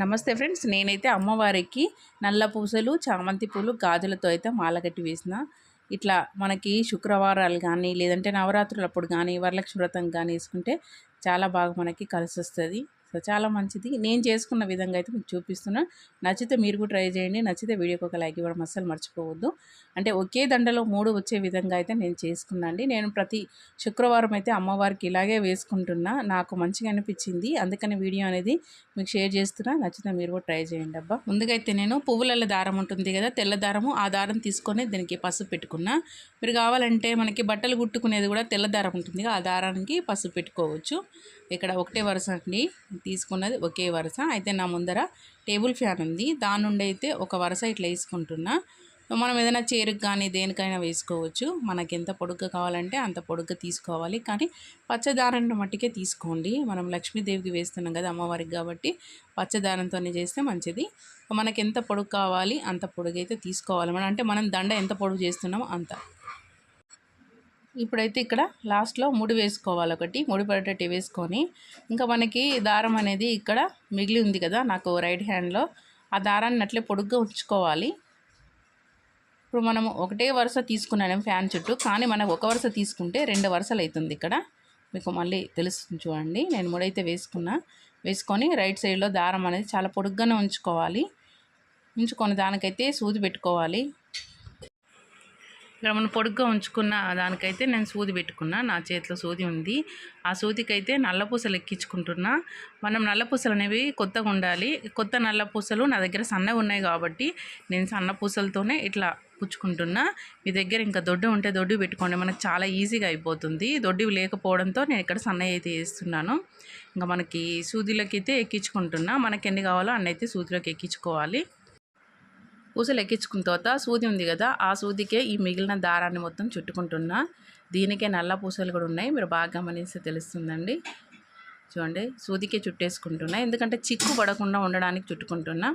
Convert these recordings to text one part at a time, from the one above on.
నమస్తే ఫ్రెండ్స్. నేనైతే అమ్మవారికి నల్ల పూసలు చామంతి పూలు గాజులతో అయితే మాల కట్టి వేసిన. ఇట్లా మనకి శుక్రవారాలు కానీ లేదంటే నవరాత్రులప్పుడు కానీ వరలక్ష్మి వ్రతం కానీ వేసుకుంటే చాలా బాగా మనకి కలిసి వస్తుంది సో చాలా మంచిది. నేను చేసుకున్న విధంగా అయితే మీకు చూపిస్తున్నా. నచ్చితే మీరు కూడా ట్రై చేయండి. నచ్చితే వీడియోకి ఒక లైక్ ఇవ్వడం అస్సలు మర్చిపోవద్దు. అంటే ఒకే దండలో మూడు వచ్చే విధంగా అయితే నేను చేసుకున్నాండి. నేను ప్రతి శుక్రవారం అయితే అమ్మవారికి ఇలాగే వేసుకుంటున్నా. నాకు మంచిగా అనిపించింది. అందుకని వీడియో అనేది మీకు షేర్ చేస్తున్నా. నచ్చితే మీరు కూడా ట్రై చేయండి అబ్బా. ముందుగా అయితే నేను పువ్వుల దారం ఉంటుంది కదా తెల్ల దారము ఆ దారం తీసుకొని దీనికి పసుపు పెట్టుకున్నా. మీరు కావాలంటే మనకి బట్టలు కుట్టుకునేది కూడా తెల్ల దారం ఉంటుంది ఆ దారానికి పసుపు పెట్టుకోవచ్చు. ఇక్కడ ఒకటే వరుస అండి. తీసుకున్నది ఒకే వరుస. అయితే నా ముందర టేబుల్ ఫ్యాన్ ఉంది. దాని నుండి అయితే ఒక వరుస ఇట్లా వేసుకుంటున్నా. మనం ఏదైనా చేరుకు కానీ దేనికైనా వేసుకోవచ్చు. మనకి ఎంత పొడుగ్గా కావాలంటే అంత పొడుగ్గా తీసుకోవాలి. కానీ పచ్చదారం మట్టికే తీసుకోండి. మనం లక్ష్మీదేవికి వేస్తున్నాం కదా అమ్మవారికి కాబట్టి పచ్చదారంతోనే చేస్తే మంచిది. మనకి ఎంత పొడుగు కావాలి అంత పొడుగు అయితే తీసుకోవాలి. మనం అంటే మనం దండ ఎంత పొడుగు చేస్తున్నామో అంత. ఇప్పుడైతే ఇక్కడ లాస్ట్లో ముడి వేసుకోవాలి ఒకటి ముడి పడేటట్టు వేసుకొని. ఇంకా మనకి దారం అనేది ఇక్కడ మిగిలి ఉంది కదా నాకు రైట్ హ్యాండ్లో. ఆ దారాన్ని అట్లే పొడుగ్గా ఉంచుకోవాలి. ఇప్పుడు మనం ఒకటే వరుస తీసుకున్నాం ఫ్యాన్ చుట్టూ కానీ మనకు ఒక వరుస తీసుకుంటే రెండు వరుసలు అవుతుంది ఇక్కడ. మీకు మళ్ళీ తెలుస్తుంది చూడండి నేను ముడైతే వేసుకున్నా. వేసుకొని రైట్ సైడ్లో దారం అనేది చాలా పొడుగ్గానే ఉంచుకోవాలి. ఉంచుకొని దానికైతే సూది పెట్టుకోవాలి. ఇక్కడ మనం పొడుగ్గా ఉంచుకున్న దానికైతే నేను సూది పెట్టుకున్నా. నా చేతిలో సూది ఉంది. ఆ సూదికైతే నల్లపూసలు ఎక్కించుకుంటున్నా. మనం నల్లపూసలు అనేవి కొత్తగా ఉండాలి. కొత్త నల్లపూసలు నా దగ్గర సన్నగా ఉన్నాయి కాబట్టి నేను సన్న పూసలతోనే ఇట్లా పుచ్చుకుంటున్నా. మీ దగ్గర ఇంకా దొడ్డు ఉంటే దొడ్డు పెట్టుకోండి. మనకు చాలా ఈజీగా అయిపోతుంది. దొడ్డివి లేకపోవడంతో నేను ఇక్కడ సన్న అయితే వేస్తున్నాను. ఇంకా మనకి సూదిలోకి అయితే ఎక్కించుకుంటున్నా. మనకి ఎన్ని కావాలో అన్నైతే సూదిలోకి ఎక్కించుకోవాలి. పూసలు ఎక్కించుకున్న తర్వాత సూది ఉంది కదా ఆ సూదికే ఈ మిగిలిన దారాన్ని మొత్తం చుట్టుకుంటున్నా. దీనికే నల్ల పూసలు కూడా ఉన్నాయి. మీరు బాగా గమనిస్తే తెలుస్తుందండి. చూడండి సూదికే చుట్టేసుకుంటున్నా. ఎందుకంటే చిక్కు పడకుండా ఉండడానికి చుట్టుకుంటున్నా.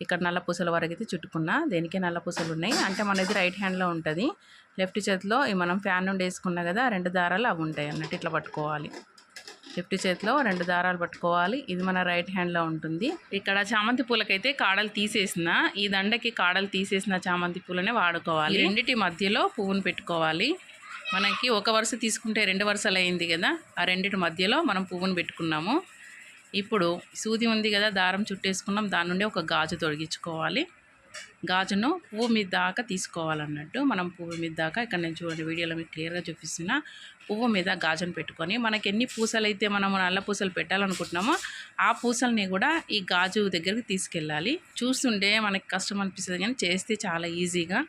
ఇక్కడ నల్ల పూసల వరకు అయితే చుట్టుకున్నా. దేనికే నల్ల పూసలు ఉన్నాయి? అంటే మనది రైట్ హ్యాండ్లో ఉంటుంది. లెఫ్ట్ చేతిలో మనం ఫ్యాన్ నుండి వేసుకున్నా కదా రెండు దారాలు అవి ఉంటాయి అన్నట్టు ఇట్లా పట్టుకోవాలి. లెఫ్ట్ చేతిలో రెండు దారాలు పట్టుకోవాలి. ఇది మన రైట్ హ్యాండ్లో ఉంటుంది. ఇక్కడ చామంతి పూలకైతే కాడలు తీసేసిన ఈ దండకి కాడలు తీసేసిన చామంతి పూలనే వాడుకోవాలి. రెండింటి మధ్యలో పువ్వును పెట్టుకోవాలి. మనకి ఒక వరుస తీసుకుంటే రెండు వరుసలు అయింది కదా ఆ రెండిటి మధ్యలో మనం పువ్వును పెట్టుకున్నాము. ఇప్పుడు సూది ఉంది కదా దారం చుట్టేసుకున్నాం. దాని నుండి ఒక గాజు తొలగించుకోవాలి గాజును పువ్వు మీద దాకా తీసుకోవాలన్నట్టు మనం పువ్వు మీద దాకా ఇక్కడ నేను చూడండి వీడియోలో మీకు క్లియర్గా చూపిస్తున్న పువ్వు మీద గాజును పెట్టుకొని మనకి ఎన్ని పూసలు అయితే మనం నల్ల పూసలు పెట్టాలనుకుంటున్నామో ఆ పూసల్ని కూడా ఈ గాజు దగ్గరికి తీసుకెళ్ళాలి. చూస్తుంటే మనకి కష్టం అనిపిస్తుంది కానీ చేస్తే చాలా ఈజీగా.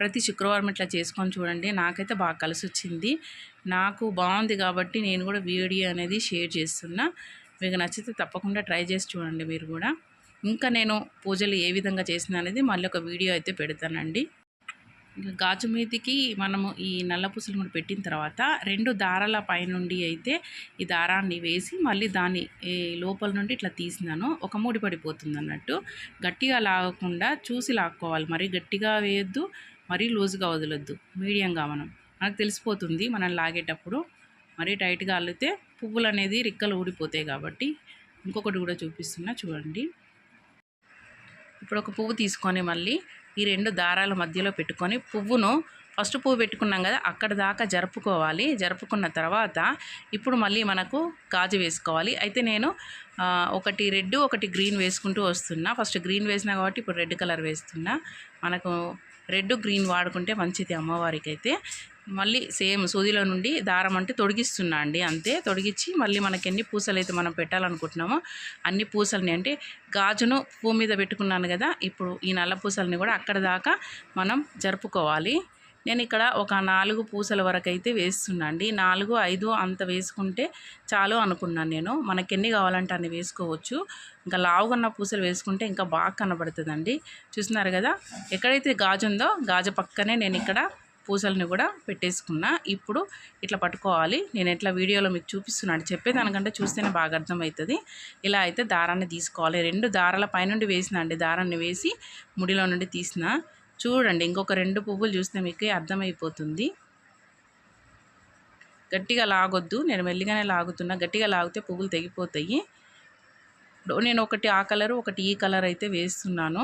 ప్రతి శుక్రవారం ఇట్లా చేసుకొని చూడండి. నాకైతే బాగా కలిసి వచ్చింది నాకు బాగుంది కాబట్టి నేను కూడా వీడియో అనేది షేర్ చేస్తున్నా. మీకు నచ్చితే తప్పకుండా ట్రై చేసి చూడండి మీరు కూడా. ఇంకా నేను పూజలు ఏ విధంగా చేసిన అనేది మళ్ళీ ఒక వీడియో అయితే పెడతానండి. గాజు మీదికి మనము ఈ నల్ల పూసలు కూడా పెట్టిన తర్వాత రెండు దారాల పైనుండి అయితే ఈ దారాన్ని వేసి మళ్ళీ దాన్ని లోపల నుండి ఇట్లా తీసినాను. ఒక మూడి పడిపోతుంది అన్నట్టు గట్టిగా లాగకుండా చూసి లాక్కోవాలి. మరీ గట్టిగా వేయద్దు మరీ లూజ్గా వదలొద్దు. మీడియంగా మనం. మనకు తెలిసిపోతుంది మనం లాగేటప్పుడు. మరీ టైట్గా అల్లితే పువ్వులు అనేది రిక్కలు ఊడిపోతాయి కాబట్టి. ఇంకొకటి కూడా చూపిస్తున్నా చూడండి. ఇప్పుడు ఒక పువ్వు తీసుకొని మళ్ళీ ఈ రెండు దారాల మధ్యలో పెట్టుకొని పువ్వును ఫస్ట్ పువ్వు పెట్టుకున్నాం కదా అక్కడ దాకా జరుపుకోవాలి. జరుపుకున్న తర్వాత ఇప్పుడు మళ్ళీ మనకు గాజు వేసుకోవాలి. అయితే నేను ఒకటి రెడ్ ఒకటి గ్రీన్ వేసుకుంటూ వస్తున్నా. ఫస్ట్ గ్రీన్ వేసినా కాబట్టి ఇప్పుడు రెడ్ కలర్ వేస్తున్నా. మనకు రెడ్ గ్రీన్ వాడుకుంటే మంచిది అమ్మవారికి అయితే మళ్ళీ సేమ్ సూదిలో నుండి దారం అంటే తొడిగిస్తున్నా అండి అంతే. తొడిగించి మళ్ళీ మనకి ఎన్ని పూసలు అయితే మనం పెట్టాలనుకుంటున్నామో అన్ని పూసల్ని అంటే గాజును పువ్వు మీద పెట్టుకున్నాను కదా ఇప్పుడు ఈ నల్ల పూసల్ని కూడా అక్కడ దాకా మనం జరుపుకోవాలి. నేను ఇక్కడ ఒక నాలుగు పూసల వరకు అయితే వేస్తున్నా అండి. నాలుగు ఐదు అంత వేసుకుంటే చాలు అనుకున్నాను నేను. మనకి ఎన్ని కావాలంటే అన్ని వేసుకోవచ్చు. ఇంకా లావుగున్న పూసలు వేసుకుంటే ఇంకా బాగా కనబడుతుందండి. చూస్తున్నారు కదా ఎక్కడైతే గాజు ఉందో గాజు పక్కనే నేను ఇక్కడ పూసల్ని కూడా పెట్టేసుకున్నా. ఇప్పుడు ఇట్లా పట్టుకోవాలి. నేను ఎట్లా వీడియోలో మీకు చూపిస్తున్నాను చెప్పేదానికంటే చూస్తేనే బాగా అర్థమవుతుంది. ఇలా అయితే దారాన్ని తీసుకోవాలి. రెండు దారాల పైనుండి వేసిన అండి. దారాన్ని వేసి ముడిలో నుండి తీసిన. చూడండి ఇంకొక రెండు పువ్వులు చూస్తే మీకు అర్థమైపోతుంది. గట్టిగా లాగొద్దు. నేను మెల్లిగానే లాగుతున్నా. గట్టిగా లాగితే పువ్వులు తెగిపోతాయి. నేను ఒకటి ఆ కలర్ ఒకటి ఈ కలర్ అయితే వేస్తున్నాను.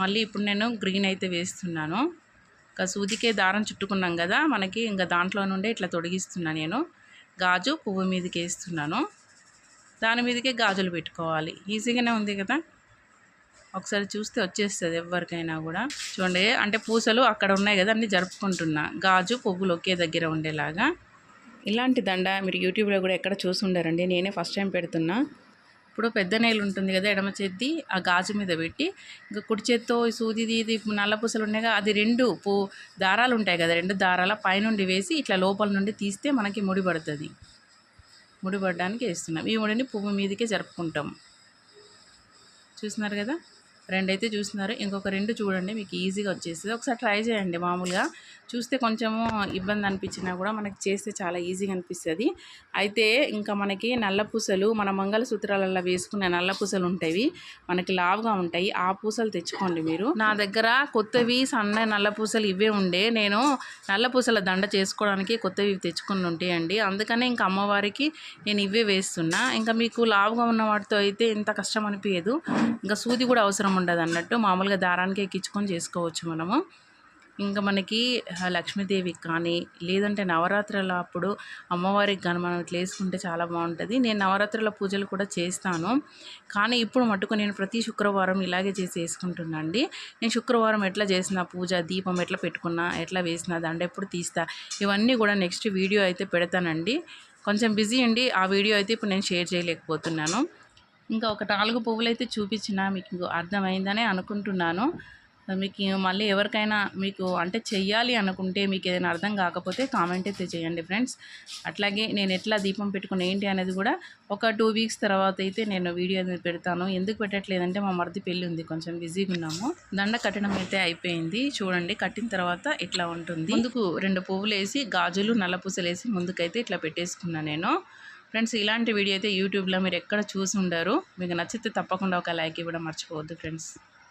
మళ్ళీ ఇప్పుడు నేను గ్రీన్ అయితే వేస్తున్నాను. ఇంకా సూదికే దారం చుట్టుకున్నాం కదా మనకి ఇంకా దాంట్లో నుండే ఇట్లా తొడిగిస్తున్నా నేను. గాజు పువ్వు మీదకి వేస్తున్నాను. దాని మీదకే గాజులు పెట్టుకోవాలి. ఈజీగానే ఉంది కదా. ఒకసారి చూస్తే వచ్చేస్తుంది ఎవరికైనా కూడా. చూడండి అంటే పూసలు అక్కడ ఉన్నాయి కదా అన్నీ జరుపుకుంటున్నా. గాజు పువ్వులు ఒకే దగ్గర ఉండేలాగా. ఇలాంటి దండ మీరు యూట్యూబ్లో కూడా ఎక్కడ చూసి ఉండరండి నేనే ఫస్ట్ టైం పెడుతున్నా. ఇప్పుడు పెద్ద నేలు ఉంటుంది కదా ఎడమ చేతి ఆ గాజు మీద పెట్టి ఇంకా కుడి చేత్తో సూది ఇది నల్ల పూసలు ఉన్నాయి కదా అది రెండు పూ దారాలు ఉంటాయి కదా రెండు దారాల పైనుండి వేసి ఇట్లా లోపల నుండి తీస్తే మనకి ముడి పడుతుంది. ముడి పడడానికి వేస్తున్నాం. ఈ ముడిని పువ్వు మీదకే జరుపుకుంటాం. చూస్తున్నారు కదా? రెండైతే చూస్తున్నారు. ఇంకొక రెండు చూడండి మీకు ఈజీగా వచ్చేస్తుంది. ఒకసారి ట్రై చేయండి మామూలుగా. చూస్తే కొంచెము ఇబ్బంది అనిపించినా కూడా మనకి చేస్తే చాలా ఈజీగా అనిపిస్తుంది. అయితే ఇంకా మనకి నల్ల పూసలు మన మంగళసూత్రాలలో వేసుకునే నల్ల పూసలు ఉంటాయి. మనకి లావుగా ఉంటాయి. ఆ పూసలు తెచ్చుకోండి మీరు. నా దగ్గర కొత్తవి సన్న నల్ల పూసలు ఇవే ఉండే. నేను నల్ల పూసల దండ చేసుకోవడానికి కొత్తవి తెచ్చుకుని ఉంటాయండి. అందుకనే ఇంకా అమ్మవారికి నేను ఇవే వేస్తున్నా. ఇంకా మీకు లావుగా ఉన్న వాటితో అయితే ఇంత కష్టం అనిపించదు ఇంకా సూది కూడా అవసరం ఉండదు అన్నట్టు మామూలుగా దారానికి ఎక్కించుకొని చేసుకోవచ్చు మనము. ఇంకా మనకి లక్ష్మీదేవికి కానీ లేదంటే నవరాత్రుల అప్పుడు అమ్మవారికి కానీ మనం ఇట్లా వేసుకుంటే చాలా బాగుంటుంది. నేను నవరాత్రుల పూజలు కూడా చేస్తాను. కానీ ఇప్పుడు మటుకు నేను ప్రతి శుక్రవారం ఇలాగే చేసి వేసుకుంటున్నాండి నేను శుక్రవారం ఎట్లా చేసిన పూజ దీపం ఎట్లా పెట్టుకున్నా ఎట్లా వేసిన దండ ఎప్పుడు తీస్తా ఇవన్నీ కూడా నెక్స్ట్ వీడియో అయితే పెడతానండి. కొంచెం బిజీ అండి. ఆ వీడియో అయితే ఇప్పుడు నేను షేర్ చేయలేకపోతున్నాను. ఇంకా ఒక నాలుగు పువ్వులు అయితే చూపించిన మీకు అర్థమైందనే అనుకుంటున్నాను. మీకు మళ్ళీ ఎవరికైనా మీకు అంటే చెయ్యాలి అనుకుంటే మీకు ఏదైనా అర్థం కాకపోతే కామెంట్ అయితే చేయండి ఫ్రెండ్స్. అట్లాగే నేను ఎట్లా దీపం పెట్టుకుని ఏంటి అనేది కూడా ఒక టూ వీక్స్ తర్వాత అయితే నేను వీడియో అనేది పెడతాను. ఎందుకు పెట్టట్లేదంటే మా మరిది పెళ్ళి ఉంది కొంచెం బిజీగా ఉన్నాము. దండ కట్టడం అయితే అయిపోయింది. చూడండి కట్టిన తర్వాత ఇట్లా ఉంటుంది. ముందుకు రెండు పువ్వులు వేసి గాజులు నల్ల పూసలు వేసి ముందుకైతే ఇట్లా పెట్టేసుకున్నాను నేను. ఫ్రెండ్స్ ఇలాంటి వీడియో అయితే యూట్యూబ్లో మీరు ఎక్కడ చూసి ఉండరు. మీకు నచ్చితే తప్పకుండా ఒక లైక్ ఇవ్వడం మర్చిపోవద్దు ఫ్రెండ్స్.